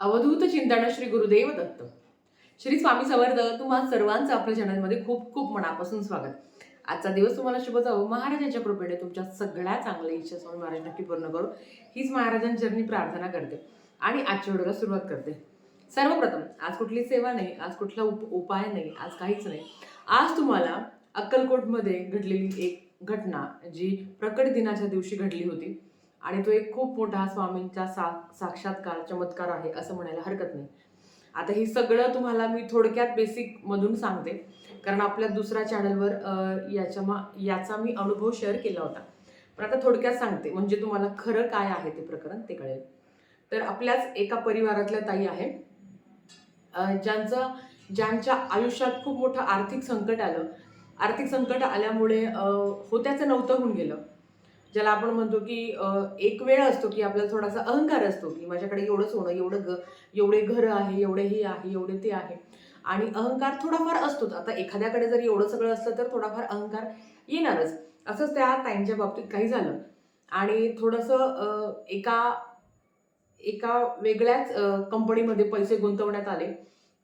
अवधूत चिंतन श्री गुरुदेव दत्त. श्री स्वामी समर्थ तुम्हा सर्वांचं आपल्या चॅनलमध्ये खूप खूप मनापासून स्वागत. आजचा दिवस तुम्हाला शुभ जावो. महाराजांच्या कृपेने तुमच्या सगळ्या चांगल्या इच्छा स्वामी महाराज नक्की पूर्ण करू. हीच महाराजांचरणी प्रार्थना करते आणि आजच्या व्हिडिओला सुरुवात करते. सर्वप्रथम आज कुठली सेवा नाही आज कुठला उप उपाय नाही आज काहीच नाही. आज तुम्हाला अक्कलकोटमध्ये घडलेली एक घटना जी प्रकट दिनाच्या दिवशी घडली होती. आणि तो एक खूप मोठा स्वामींचा सा साक्षात्कार चमत्कार आहे असं म्हणायला हरकत नाही. आता हे सगळं तुम्हाला मी थोडक्यात बेसिक मधून सांगते. कारण आपल्या दुसऱ्या चॅनलवर याच्या मा याचा मी अनुभव शेअर केला होता. पण आता थोडक्यात सांगते म्हणजे तुम्हाला खरं काय आहे ते प्रकरण ते कळेल. तर आपल्याच एका परिवारातल्या ताई आहे. ज्यांचं ज्यांच्या आयुष्यात खूप मोठं आर्थिक संकट आलं. आर्थिक संकट आल्यामुळे होत्याचं नव्हतं होऊन गेलं. ज्याला आपण म्हणतो की एक वेळ असतो की आपल्याला थोडासा अहंकार असतो की माझ्याकडे एवढं सोनं एवढं ग एवढे घर आहे एवढे हे आहे एवढे ते आहे. आणि अहंकार थोडाफार असतोच. आता एखाद्याकडे जर एवढं सगळं असलं तर थोडाफार अहंकार येणारच. असंच त्या ताईंच्या बाबतीत काही झालं. आणि थोडंसं एका एका वेगळ्याच कंपनीमध्ये पैसे गुंतवण्यात आले.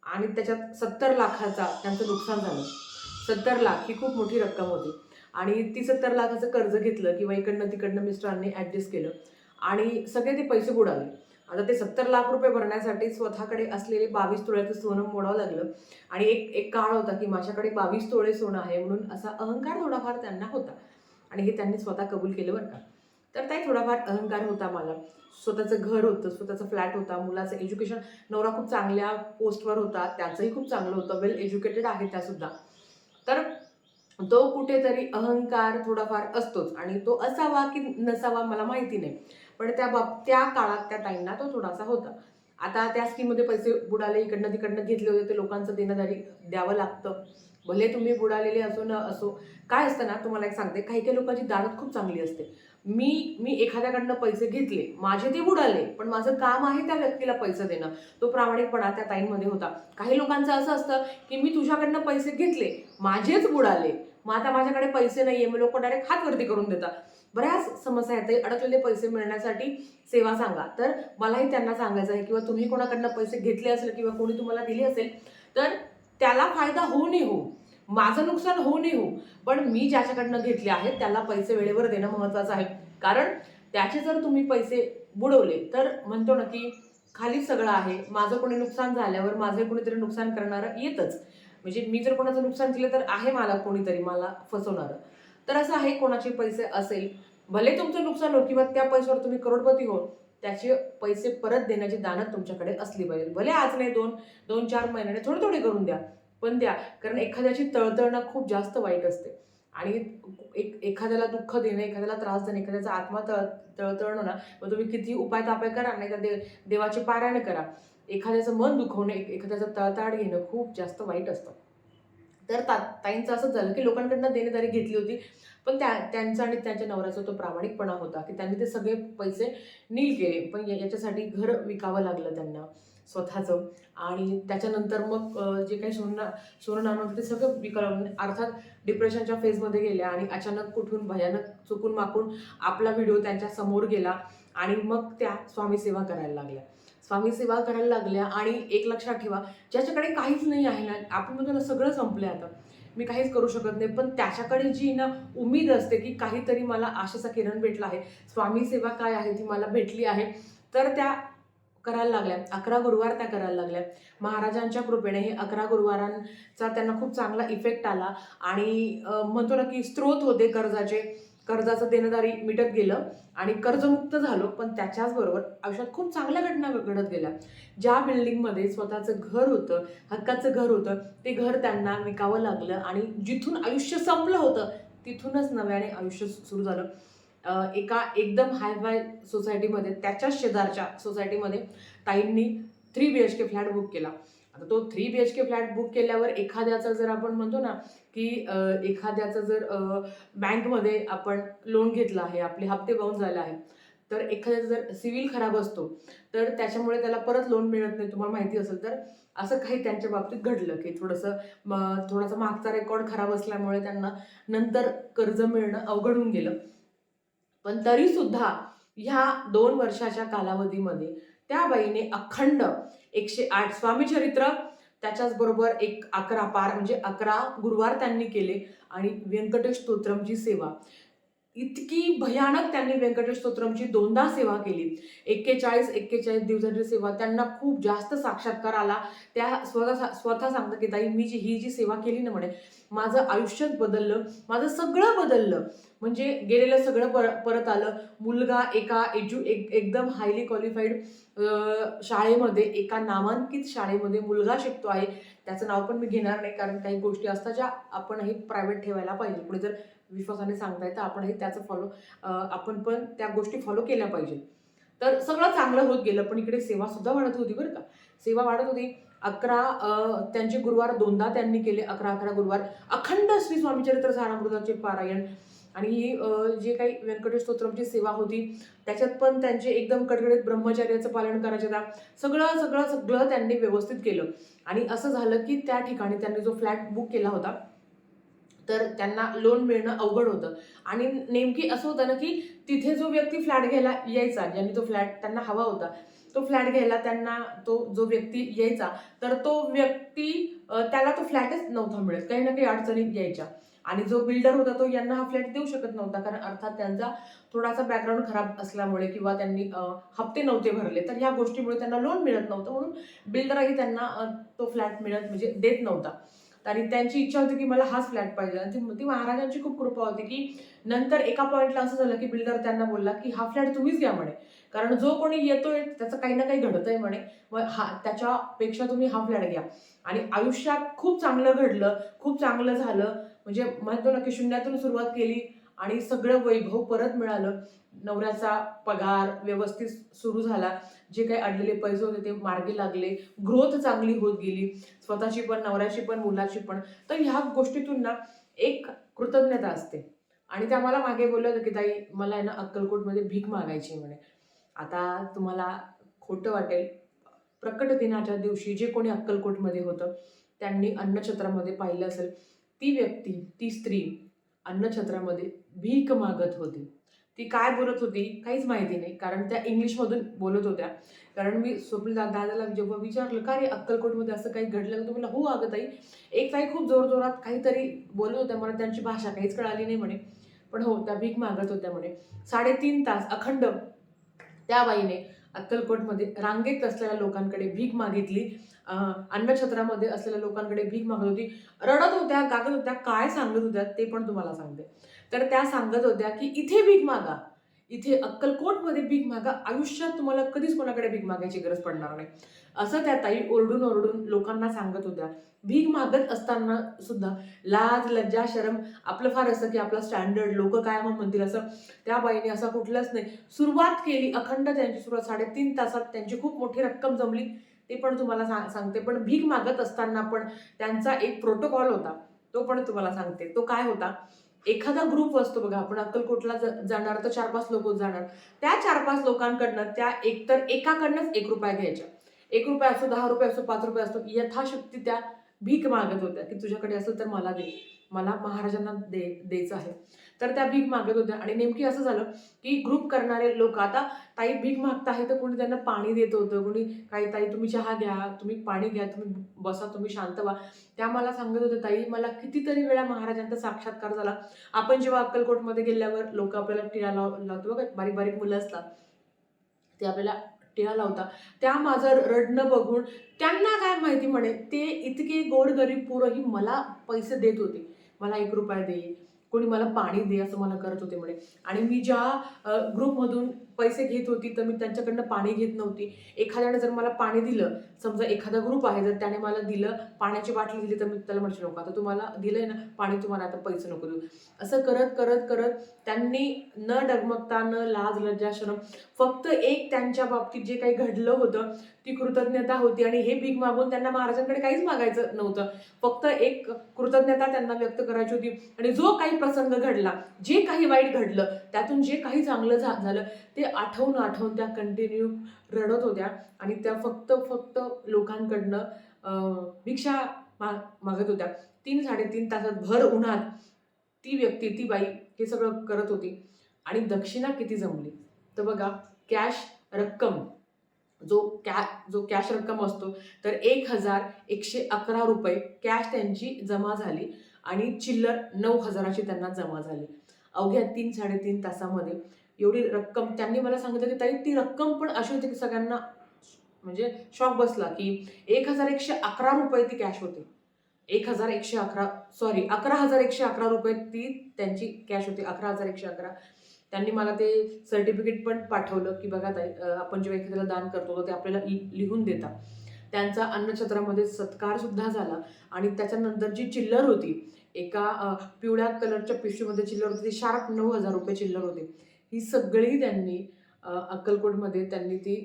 आणि त्याच्यात सत्तर लाखाचा त्यांचं नुकसान झालं. सत्तर लाख ही खूप मोठी रक्कम होती. आणि ती सत्तर लाखाचं कर्ज घेतलं किंवा इकडनं तिकडनं मिस्टरांनी ॲडजस्ट केलं. आणि सगळे ते पैसे बुडाले. आता ते सत्तर लाख रुपये भरण्यासाठी स्वतःकडे असलेले बावीस तोळ्याचं सोनं मोडावं लागलं. आणि एक एक काळ होता की माझ्याकडे बावीस तोळे सोनं आहे म्हणून असा अहंकार थोडाफार त्यांना होता. आणि हे त्यांनी स्वतः कबूल केलं बरं का. तर काही थोडाफार अहंकार होता मला. स्वतःचं घर होतं स्वतःचा फ्लॅट होता मुलाचं एज्युकेशन नवरा खूप चांगल्या पोस्टवर होता त्याचंही खूप चांगलं होतं. वेल एज्युकेटेड आहे त्यासुद्धा तर तो कुठेतरी अहंकार थोडाफार असतोच आणि तो असावा की नसावा मला माहिती नाही. पण त्या बाब त्या काळात त्या ताईंना तो थोडासा होता. आता त्या स्कीममध्ये पैसे बुडाले इकडनं तिकडनं घेतले होते ते लोकांचं देणंदारी द्यावं लागतं. भले तुम्ही बुडालेले असो न असो काय असतं ना तुम्हाला एक सांगते काही काही लोकांची दारत खूप चांगली असते. मी मी एखाद्याकडनं पैसे घेतले माझे ते बुडाले पण माझं काम आहे त्या व्यक्तीला पैसे देणं. तो प्रामाणिकपणा त्या ताईंमध्ये होता. काही लोकांचं असं असतं की मी तुझ्याकडनं पैसे घेतले माझेच बुडाले. मग आता माझ्याकडे पैसे नाहीये मग लोक डायरेक्ट हात वरती करून देतात. बऱ्याच समस्या आहेत. अडकलेले पैसे मिळण्यासाठी सेवा सांगा. तर मलाही त्यांना सांगायचं आहे किंवा तुम्ही कोणाकडनं पैसे घेतले असेल किंवा कोणी तुम्हाला दिले असेल तर त्याला फायदा होऊ नये हो. माझं नुकसान होऊ नये हो. पण मी ज्याच्याकडनं घेतले आहेत त्याला पैसे वेळेवर देणं महत्त्वाचं आहे. कारण त्याचे जर तुम्ही पैसे बुडवले तर म्हणतो ना की खाली सगळं आहे. माझं कोणी नुकसान झाल्यावर माझं कोणीतरी नुकसान करणारं येतच. म्हणजे मी जर कोणाचं नुकसान केलं तर आहे मला कोणीतरी मला फसवणारं. तर असं आहे कोणाचे पैसे असेल भले तुमचं नुकसान हो किंवा त्या पैशावर तुम्ही करोडपती हो त्याचे पैसे परत देण्याची दानत तुमच्याकडे असली पाहिजे. भले आज नाही दोन दोन चार महिन्याने थोडे थोडे करून द्या पण द्या कारण एखाद्याची तळतळणं खूप जास्त वाईट असते. आणि एक एखाद्याला दुःख देणं एखाद्याला त्रास देणं एखाद्याचा आत्मा तळ तळतळणं ना मग तुम्ही किती उपाय तापाय करा नाही तर दे देवाची पारायण करा. एखाद्याचं मन दुखवणं एक एखाद्याचं तळताळ घेणं खूप जास्त वाईट असतं. तर ता ताईंचं असं झालं की लोकांकडनं देणेदारी घेतली होती. पण त्या त्यांचा आणि त्यांच्या नवऱ्याचा तो प्रामाणिकपणा होता की त्यांनी ते सगळे पैसे नील केले. पण या- याच्यासाठी घर विकावं लागलं त्यांना स्वतःचं. आणि त्याच्यानंतर मग जे काही सोनं सोनं नाणं होतं ते सगळं विकावं अर्थात डिप्रेशनच्या फेजमध्ये गेल्या आणि अचानक कुठून भयानक चुकून माकून आपला व्हिडिओ त्यांच्यासमोर गेला आणि मग त्या स्वामी सेवा करायला लागल्या. स्वामी सेवा करायला लागल्या आणि एक लक्षात ठेवा ज्याच्याकडे काहीच नाही आहे ना आपण म्हणतो ना सगळं संपलं आता. मी काहीच करू शकत नाही पण त्याच्याकडे जी ना उमेद असते की काहीतरी मला आशेचा किरण भेटला आहे स्वामी सेवा काय आहे ती मला भेटली आहे तर त्या करायला लागल्या. अकरा गुरुवार त्या करायला लागल्या. महाराजांच्या कृपेने हे अकरा गुरुवारांचा त्यांना खूप चांगला इफेक्ट आला आणि म्हणतो ना की स्त्रोत होते कर्जाचे. कर्जाचं देणदारी मिटत गेलं आणि कर्जमुक्त झालो पण त्याच्याच बरोबर आयुष्यात खूप चांगल्या घटना घडत गेल्या. ज्या बिल्डिंगमध्ये स्वतःचं घर होतं हक्काचं घर होतं ते घर त्यांना विकावं लागलं आणि जिथून आयुष्य संपलं होतं तिथूनच नव्याने आयुष्य सुरू झालं. एका एकदम हाय फाय सोसायटीमध्ये त्याच्याच शेजारच्या सोसायटीमध्ये ताईंनी three B H K flat book केला. आता तो three B H K flat book केल्यावर एखाद्याचा जर आपण म्हणतो ना की एखाद्याचा एखाद्याचं जर बँकमध्ये आपण लोन घेतलं आहे आपले हप्ते बाहून झाले आहे तर एखाद्याचा जर सिव्हिल खराब असतो तर त्याच्यामुळे त्याला परत लोन मिळत नाही तुम्हाला माहिती असेल तर असं काही त्यांच्या बाबतीत घडलं की थोडंसं म- थोडासा मागचा रेकॉर्ड खराब असल्यामुळे त्यांना नंतर कर्ज मिळणं अवघड होऊन गेलं. पण तरी सुद्धा ह्या दोन वर्षाच्या कालावधीमध्ये त्या बाईने अखंड एकशे आठ स्वामी चरित्र त्याच्याच बरोबर एक अकरा पार म्हणजे अकरा गुरुवार त्यांनी केले. आणि व्यंकटेश स्तोत्रमची सेवा. इतकी भयानक त्यांनी व्यंकटेश स्तोत्रमची दोनदा सेवा केली. एक्केचाळीस एक्केचाळीस दिवसाची सेवा. त्यांना खूप जास्त साक्षात्कार आला. त्या स्वतः स्वतः सांगतात की ताई मी जी ही जी सेवा केली ना म्हणे माझं आयुष्यच बदललं. माझं सगळं बदललं. म्हणजे गेलेलं सगळं पर परत आलं. मुलगा एका एज्यु एक एकदम हायली क्वालिफाईड शाळेमध्ये एका नामांकित शाळेमध्ये मुलगा शिकतो आहे. त्याचं नाव पण मी घेणार नाही कारण काही गोष्टी असतात ज्या आपण हे प्रायव्हेट ठेवायला पाहिजे. पुढे जर विश्वासाने सांगताय तर आपण आपणही त्याचं फॉलो आपण पण त्या गोष्टी फॉलो केल्या पाहिजे. तर सगळं चांगलं होत गेलं पण इकडे सेवा सुद्धा वाढत होती बरं का. सेवा वाढत होती. अकरा त्यांचे गुरुवार दोनदा त्यांनी केले अकरा अकरा गुरुवार. अखंड श्री स्वामीचरित्र सारामृताचे पारायण. आणि ही जे काही व्यंकटेश स्तोत्रमची सेवा होती त्याच्यात पण त्यांचे एकदम कडकडीत ब्रह्मचर्याचं पालन करायचे त्या सगळं सगळं सगळं त्यांनी व्यवस्थित केलं. आणि असं झालं की त्या ठिकाणी त्यांनी जो फ्लॅट बुक केला होता तर त्यांना लोन मिळणं अवघड होतं. आणि नेमकी असं होतं ना की तिथे जो व्यक्ती फ्लॅट घ्यायला यायचा ज्यांनी तो फ्लॅट त्यांना हवा होता तो फ्लॅट घ्यायला त्यांना तो जो व्यक्ती यायचा तर तो व्यक्ती त्याला तो फ्लॅटच नव्हता मिळत. काही ना काही अडचणी यायच्या. आणि जो बिल्डर होता तो यांना हा फ्लॅट देऊ शकत नव्हता कारण अर्थात त्यांचा थोडासा बॅकग्राऊंड खराब असल्यामुळे किंवा त्यांनी हप्ते नव्हते भरले तर ह्या गोष्टीमुळे त्यांना लोन मिळत नव्हतं म्हणून बिल्डरही त्यांना तो फ्लॅट मिळत म्हणजे देत नव्हता. आणि त्यांची इच्छा होती की मला हाच फ्लॅट पाहिजे आणि ती ती महाराजांची खूप कृपा होती की नंतर एका पॉईंटला असं झालं की बिल्डर त्यांना बोलला की हा फ्लॅट तुम्हीच घ्या म्हणे. कारण जो कोणी येतोय त्याचं काही ना काही घडतंय म्हणे मग हा त्याच्यापेक्षा तुम्ही हा फ्लॅट घ्या. आणि आयुष्यात खूप चांगलं घडलं खूप चांगलं झालं म्हणजे म्हणतो ना की शून्यातून सुरुवात केली आणि सगळं वैभव परत मिळालं. नवऱ्याचा पगार व्यवस्थित सुरू झाला. जे काही अडलेले पैसे होते ते मार्गी लागले. ग्रोथ चांगली होत गेली. स्वतःची पण नवऱ्याची पण मुलाची पण. तर ह्या गोष्टीतून ना एक कृतज्ञता असते. आणि त्या मला मागे बोलल्या की ताई मला आहे ना अक्कलकोटमध्ये भीक मागायची म्हणे. आता तुम्हाला खोटं वाटेल. प्रकट दिनाच्या दिवशी जे कोणी अक्कलकोटमध्ये होतं त्यांनी अन्नछत्रामध्ये पाहिलं असेल. ती व्यक्ती ती स्त्री अन्नछत्रामध्ये भीक मागत होती. ती काय बोलत होती काहीच माहिती नाही कारण त्या इंग्लिशमधून बोलत होत्या. कारण मी स्वप्न दादाला जेव्हा विचारलं का रे अक्कलकोटमध्ये असं काही घडलं का तुम्हाला हो अगं ताई एक ताई खूप जोरजोरात काहीतरी बोलत होत्या. मला त्यांची भाषा काहीच कळाली नाही म्हणे. पण हो त्या भीक मागत होत्या म्हणे. साडेतीन तास अखंड त्या बाईने अक्कलकोटमध्ये रांगेत असलेल्या लोकांकडे भीक मागितली. अन्नछत्रामध्ये असलेल्या लोकांकडे भीक मागत होती. रडत होत्या गागत होत्या काय सांगत होत्या ते पण तुम्हाला सांगते. तर त्या सांगत होत्या की इथे भीक मागा. इथे अक्कलकोटमध्ये भीक मागा आयुष्यात तुम्हाला कधीच कोणाकडे भीक मागायची गरज पडणार नाही. असं त्या ताई ओरडून ओरडून लोकांना सांगत होत्या. भीक मागत असताना सुद्धा लाज लज्जा शरम आपलं फार असं की आपलं स्टँडर्ड लोक काय म्हणतील असं. त्या बाईने असा कुठलाच नाही. सुरुवात केली अखंड त्यांची सुरुवात साडेतीन तासात त्यांची खूप मोठी रक्कम जमली. ते पण तुम्हाला सांग सांगते. पण भीक मागत असताना पण त्यांचा एक प्रोटोकॉल होता. तो पण तुम्हाला सांगते. तो काय होता? एखादा ग्रुप असतो बघा आपण अक्कलकोटला जाणार तर चार पाच लोक जाणार. त्या चार पाच लोकांकडनं त्या एकतर एकाकडनंच एक रुपया घ्यायच्या. एक रुपया असो दहा रुपये असो पाच रुपये असतो यथाशक्ती त्या भीक मागत होत्या की तुझ्याकडे असेल तर मला दे. मला महाराजांना दे द्यायचं आहे. तर त्या भीक मागत होत्या. आणि नेमकी असं झालं की ग्रुप करणारे लोक आता ताई भीक मागता आहे तर कोणी त्यांना पाणी देत होतं. कोणी काही ताई तुम्ही चहा घ्या तुम्ही पाणी घ्या तुम्ही बसा तुम्ही शांत व्हा. त्या मला सांगत होत्या ताई मला कितीतरी वेळा महाराजांचा साक्षात्कार झाला. आपण जेव्हा अक्कलकोटमध्ये गेल्यावर लोक आपल्याला टिळा लाव लावतो बघा बारीक बारीक मुलं असतात. ते आपल्याला टिळा लावता त्या माझं रडणं बघून त्यांना काय माहिती म्हणे ते इतके गोरगरीब पोरंही मला पैसे देत होते. मला एक रुपया दे कोणी मला पाणी दे असं मला करत होते म्हणे. आणि मी ज्या ग्रुपमधून पैसे घेत होती तर मी त्यांच्याकडनं पाणी घेत नव्हती. एखाद्याने जर मला पाणी दिलं समजा एखादा ग्रुप आहे जर त्याने मला दिलं पाण्याची बाटली दिली तर मी त्याला म्हणशील नको आता तुम्हाला दिलंय ना पाणी तुम्हाला आता पैसे नको देऊ. असं करत करत करत त्यांनी न डगमगता न लाज लज्जा शरम फक्त एक त्यांच्या बाबतीत जे काही घडलं होतं ती कृतज्ञता होती. आणि हे भीक मागून त्यांना महाराजांकडे काहीच मागायचं नव्हतं. फक्त एक कृतज्ञता त्यांना व्यक्त करायची होती. आणि जो काही प्रसंग घडला जे काही वाईट घडलं त्यातून जे काही चांगलं झा झालं ते आठवून आठवून त्या कंटिन्यू रडत होत्या. आणि त्या फक्त फक्त लोकांकडनं भिक्षा मा मागत होत्या. तीन साडेतीन तासात भर उन्हात ती व्यक्ती ती बाई हे सगळं करत होती. आणि दक्षिणा किती जमली. तर बघा कॅश रक्कम. जो कॅ जो कॅश रक्कम असतो तर एक हजार एकशे अकरा रुपये कॅश त्यांची जमा झाली आणि चिल्लर नऊ हजाराची त्यांना जमा झाली. अवघ्या तीन साडेतीन तासामध्ये एवढी रक्कम त्यांनी मला सांगितलं की ताई ती रक्कम पण अशी होती की सगळ्यांना म्हणजे शॉक बसला की एक हजार एकशे अकरा रुपये ती कॅश होती. एक हजार एकशे अकरा सॉरी अकरा हजार एकशे अकरा रुपये ती त्यांची कॅश होती अकरा हजार एकशे अकरा त्यांनी मला ते सर्टिफिकेट पण पाठवलं की बघा ताई आपण जेव्हा एखाद्याला दान करतो तर ते आपल्याला लि- लिहून देतात. त्यांचा अन्नछत्रामध्ये सत्कारसुद्धा झाला आणि त्याच्यानंतर जी चिल्लर होती एका पिवळ्या कलरच्या पिशवीमध्ये चिल्लर होती ती शार्प नऊ हजार रुपये चिल्लर होती. ही सगळी त्यांनी अक्कलकोटमध्ये त्यांनी ती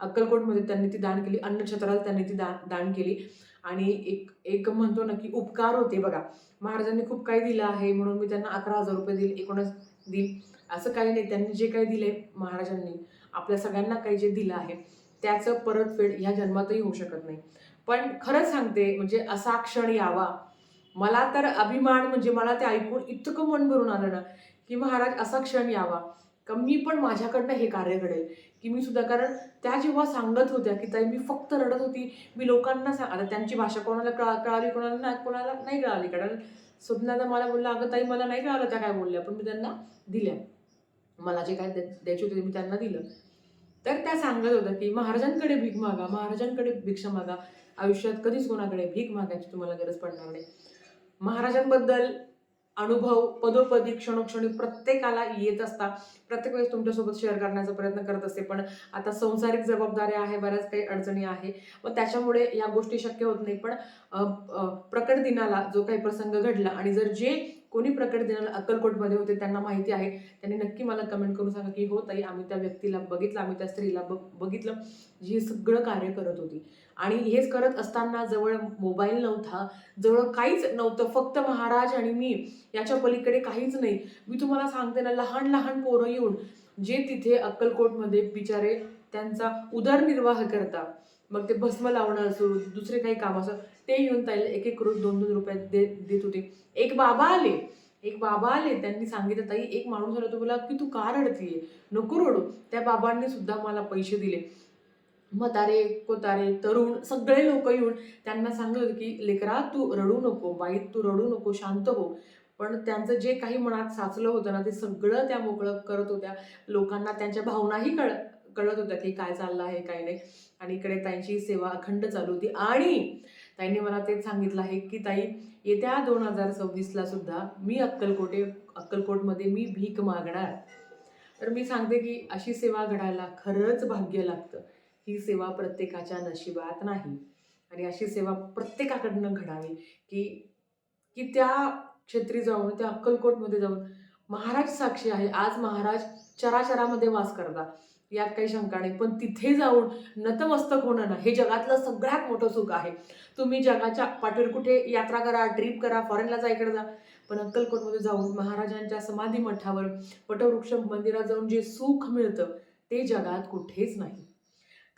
अक्कलकोटमध्ये त्यांनी ती दान केली अन्नछत्राला त्यांनी ती दान दान केली. आणि एक एक म्हणतो ना की उपकार होते बघा. महाराजांनी खूप काही दिलं आहे म्हणून मी त्यांना अकरा हजार रुपये दिले एकोणीस दिल असं काही नाही त्यांनी जे काही दिले महाराजांनी आपल्या सगळ्यांना काही जे दिलं आहे त्याचं परतफेड ह्या जन्मातही होऊ शकत नाही. पण खरंच सांगते म्हणजे असा क्षण यावा. मला तर अभिमान म्हणजे मला ते ऐकून इतकं मन भरून आलं ना की महाराज असा क्षण यावा. का मी पण माझ्याकडनं हे कार्य घडेल. की मी सुद्धा कारण त्या जेव्हा सांगत होत्या की ताई मी फक्त रडत होती मी लोकांना सांग आता त्यांची भाषा कोणाला कळा कळाली कोणाला नाही कोणाला नाही कळाली. कारण स्वप्नाला मला बोलला अगं ताई मला नाही कळालं त्या काय बोलल्या. पण मी त्यांना दिल्या. मला जे काय द्या- द्यायचे होते ते मी त्यांना दिलं. तर त्या सांगत होत्या की महाराजांकडे भीक मागा महाराजांकडे भिक्षा मागा. आयुष्यात कधीच कोणाकडे भीक मागायची तुम्हाला गरज पडणार नाही. महाराजांबद्दल अनुभव पदोपदी क्षणोक्षणी प्रत्येकाला येत असतात. प्रत्येक वेळेस तुमच्यासोबत शेअर करण्याचा प्रयत्न करत असते. पण आता संसारिक जबाबदाऱ्या आहे बऱ्याच काही अडचणी आहे. व त्याच्यामुळे या गोष्टी शक्य होत नाही. पण प्रकट दिनाला जो काही प्रसंग घडला आणि जर जे कोणी प्रकट दिनाला अक्कलकोटमध्ये होते त्यांना माहिती आहे. त्यांनी नक्की मला कमेंट करून सांगा की हो ताई आम्ही त्या व्यक्तीला बघितलं आम्ही त्या स्त्रीला बघ बघितलं. जी हे सगळं कार्य करत होती. आणि हेच करत असताना जवळ मोबाईल नव्हता. जवळ काहीच नव्हतं. फक्त महाराज आणि मी याच्या पलीकडे काहीच नाही. मी तुम्हाला सांगते ना लहान लहान पोरं येऊन जे तिथे अक्कलकोटमध्ये बिचारे त्यांचा उदरनिर्वाह करता. मग ते भस्म लावणं असो दुसरे काही काम असो ते येऊन ताईला एक एक रोज दोन दोन रुपये दे देत होते. एक बाबा आले. एक बाबा आले. त्यांनी सांगितलं ताई एक माणूस आला तो बोला की तू का रडतीये? नको रडू. त्या बाबांनी सुद्धा मला पैसे दिले. म्हातारे कोतारे तरुण सगळे लोक येऊन त्यांना सांगत की लेकरा तू रडू नको बाई तू रडू नको शांत हो. पण त्यांचं जे काही मनात साचलं होतं ना ते सगळं त्या मोकळं करत होत्या. लोकांना त्यांच्या भावनाही कळ कळत होत्या की काय चाललं आहे काय नाही. आणि इकडे त्यांची सेवा अखंड चालू होती. आणि ताईंनी मला तेच सांगितलं आहे की ताई येत्या दोन हजार सव्वीसला सुद्धा मी अक्कलकोटे अक्कलकोटमध्ये मी भीक मागणार. तर मी सांगते की अशी सेवा घडायला खरंच भाग्य लागतं. ही सेवा प्रत्येकाच्या नशिबात नाही. आणि अशी सेवा प्रत्येकाकडनं घडावी की की त्या क्षेत्री जाऊन त्या अक्कलकोटमध्ये जाऊन महाराज साक्षी आहे. आज महाराज चराचरामध्ये वास करतात. यात काही शंका नाही. पण तिथे जाऊन नतमस्तक होणं ना हे जगातलं सगळ्यात मोठं सुख आहे. तुम्ही जगाच्या पाठीवर कुठे यात्रा करा ट्रिप करा फॉरेनला जा इकडे जा. पण अक्कलकोटमध्ये जाऊन महाराजांच्या समाधी मठावर वटवृक्ष मंदिरात जाऊन जे सुख मिळतं ते जगात कुठेच नाही.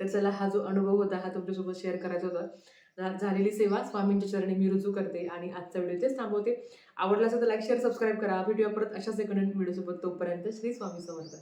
तर चला हा जो अनुभव होता हा तुमच्यासोबत शेअर करायचा होता. झालेली सेवा स्वामींच्या चरणी मी रुजू करते आणि आजचा व्हिडिओ तेच थांबवते. आवडला असेल तर लाईक शेअर सबस्क्राईब करा. व्हिडिओ परत अशाच एक व्हिडिओसोबत. तोपर्यंत श्री स्वामी समर्थ.